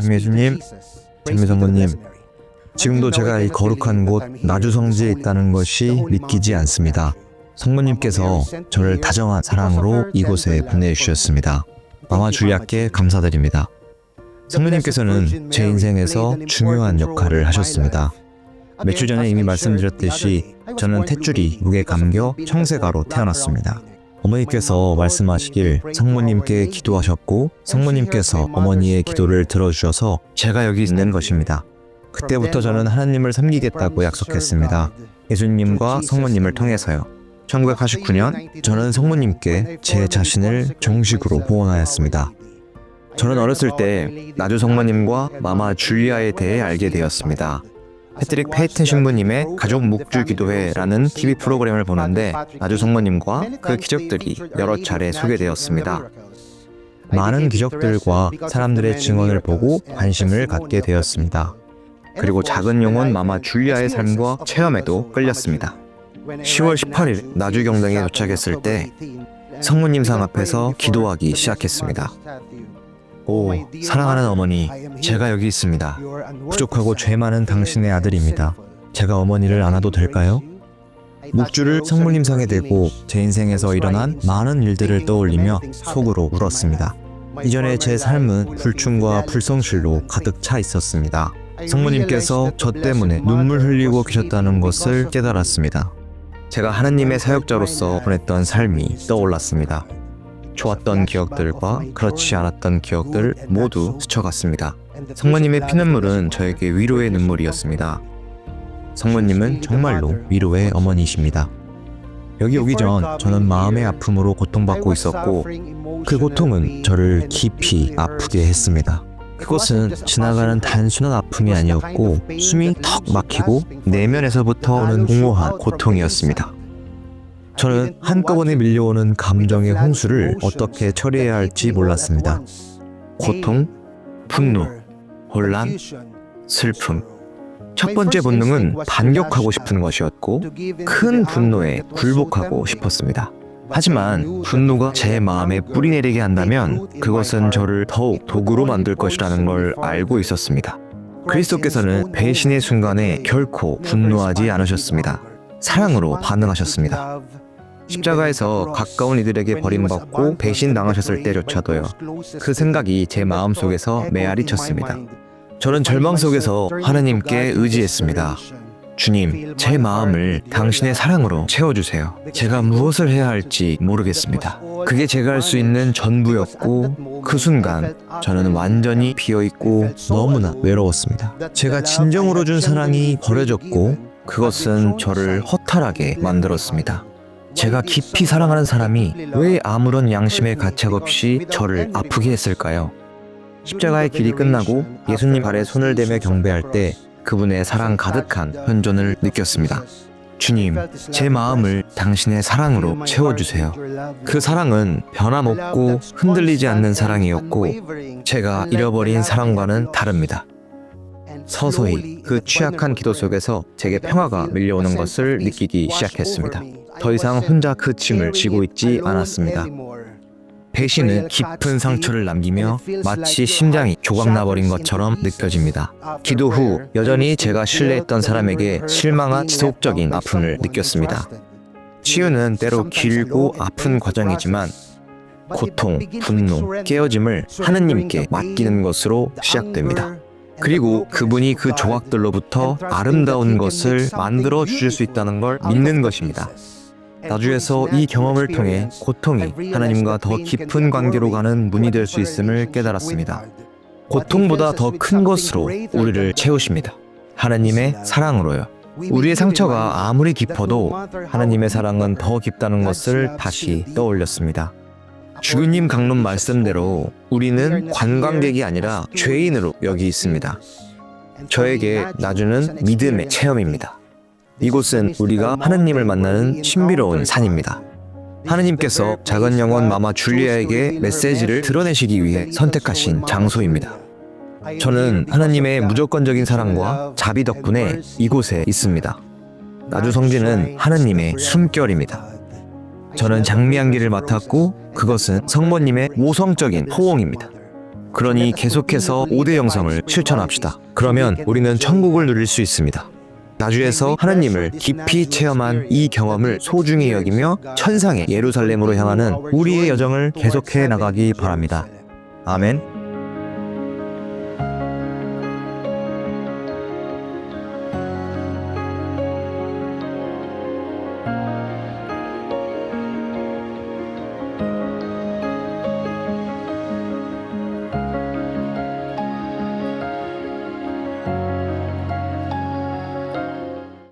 참예수님, 참예성모님, 지금도 제가 이 거룩한 곳 나주성지에 있다는 것이 믿기지 않습니다. 성모님께서 저를 다정한 사랑으로 이곳에 보내주셨습니다. 마마 줄리아께 감사드립니다. 성모님께서는 제 인생에서 중요한 역할을 하셨습니다. 몇주 전에 이미 말씀드렸듯이 저는 탯줄이 목에 감겨 청세가로 태어났습니다. 어머니께서 말씀하시길 성모님께 기도하셨고 성모님께서 어머니의 기도를 들어주셔서 제가 여기 있는 것입니다. 그때부터 저는 하나님을 섬기겠다고 약속했습니다. 예수님과 성모님을 통해서요. 1989년 저는 성모님께 제 자신을 정식으로 후원하였습니다. 저는 어렸을 때 나주 성모님과 마마 줄리아에 대해 알게 되었습니다. 패트릭 페이튼 신부님의 가족 묵주 기도회라는 TV 프로그램을 보는데 나주 성모님과 그 기적들이 여러 차례 소개되었습니다. 많은 기적들과 사람들의 증언을 보고 관심을 갖게 되었습니다. 그리고 작은 영혼 마마 줄리아의 삶과 체험에도 끌렸습니다. 10월 18일 나주 경당에 도착했을 때 성모님 상 앞에서 기도하기 시작했습니다. 오, 사랑하는 어머니, 제가 여기 있습니다. 부족하고 죄 많은 당신의 아들입니다. 제가 어머니를 안아도 될까요? 묵주를 성모님 상에 대고 제 인생에서 일어난 많은 일들을 떠올리며 속으로 울었습니다. 이전에 제 삶은 불충과 불성실로 가득 차 있었습니다. 성모님께서 저 때문에 눈물 흘리고 계셨다는 것을 깨달았습니다. 제가 하나님의 사역자로서 보냈던 삶이 떠올랐습니다. 좋았던 기억들과 그렇지 않았던 기억들 모두 스쳐갔습니다. 성모님의 피눈물은 저에게 위로의 눈물이었습니다. 성모님은 정말로 위로의 어머니이십니다. 여기 오기 전 저는 마음의 아픔으로 고통받고 있었고 그 고통은 저를 깊이 아프게 했습니다. 그것은 지나가는 단순한 아픔이 아니었고 숨이 턱 막히고 내면에서부터 오는 공허한 고통이었습니다. 저는 한꺼번에 밀려오는 감정의 홍수를 어떻게 처리해야 할지 몰랐습니다. 고통, 분노, 혼란, 슬픔. 첫 번째 본능은 반격하고 싶은 것이었고 큰 분노에 굴복하고 싶었습니다. 하지만 분노가 제 마음에 뿌리내리게 한다면 그것은 저를 더욱 도구로 만들 것이라는 걸 알고 있었습니다. 그리스도께서는 배신의 순간에 결코 분노하지 않으셨습니다. 사랑으로 반응하셨습니다. 십자가에서 가까운 이들에게 버림받고 배신당하셨을 때조차도요. 그 생각이 제 마음속에서 메아리 쳤습니다. 저는 절망 속에서 하나님께 의지했습니다. 주님, 제 마음을 당신의 사랑으로 채워주세요. 제가 무엇을 해야 할지 모르겠습니다. 그게 제가 할 수 있는 전부였고, 그 순간 저는 완전히 비어있고 너무나 외로웠습니다. 제가 진정으로 준 사랑이 버려졌고, 그것은 저를 허탈하게 만들었습니다. 제가 깊이 사랑하는 사람이 왜 아무런 양심의 가책 없이 저를 아프게 했을까요? 십자가의 길이 끝나고 예수님 발에 손을 대며 경배할 때 그분의 사랑 가득한 현존을 느꼈습니다. 주님, 제 마음을 당신의 사랑으로 채워주세요. 그 사랑은 변함없고 흔들리지 않는 사랑이었고, 제가 잃어버린 사랑과는 다릅니다. 서서히 그 취약한 기도 속에서 제게 평화가 밀려오는 것을 느끼기 시작했습니다. 더 이상 혼자 그 짐을 지고 있지 않았습니다. 배신은 깊은 상처를 남기며 마치 심장이 조각나버린 것처럼 느껴집니다. 기도 후 여전히 제가 신뢰했던 사람에게 실망한 지속적인 아픔을 느꼈습니다. 치유는 때로 길고 아픈 과정이지만 고통, 분노, 깨어짐을 하느님께 맡기는 것으로 시작됩니다. 그리고 그분이 그 조각들로부터 아름다운 것을 만들어 주실 수 있다는 걸 믿는 것입니다. 나주에서 이 경험을 통해 고통이 하나님과 더 깊은 관계로 가는 문이 될 수 있음을 깨달았습니다. 고통보다 더 큰 것으로 우리를 채우십니다. 하나님의 사랑으로요. 우리의 상처가 아무리 깊어도 하나님의 사랑은 더 깊다는 것을 다시 떠올렸습니다. 주교님 강론 말씀대로 우리는 관광객이 아니라 죄인으로 여기 있습니다. 저에게 나주는 믿음의 체험입니다. 이곳은 우리가 하느님을 만나는 신비로운 산입니다. 하느님께서 작은 영혼 마마 줄리아에게 메시지를 드러내시기 위해 선택하신 장소입니다. 저는 하나님의 무조건적인 사랑과 자비 덕분에 이곳에 있습니다. 나주 성지는 하느님의 숨결입니다. 저는 장미향기를 맡았고 그것은 성모님의 모성적인 호응입니다. 그러니 계속해서 5대 영성을 실천합시다. 그러면 우리는 천국을 누릴 수 있습니다. 나주에서 하나님을 깊이 체험한 이 경험을 소중히 여기며 천상의 예루살렘으로 향하는 우리의 여정을 계속해 나가기 바랍니다. 아멘.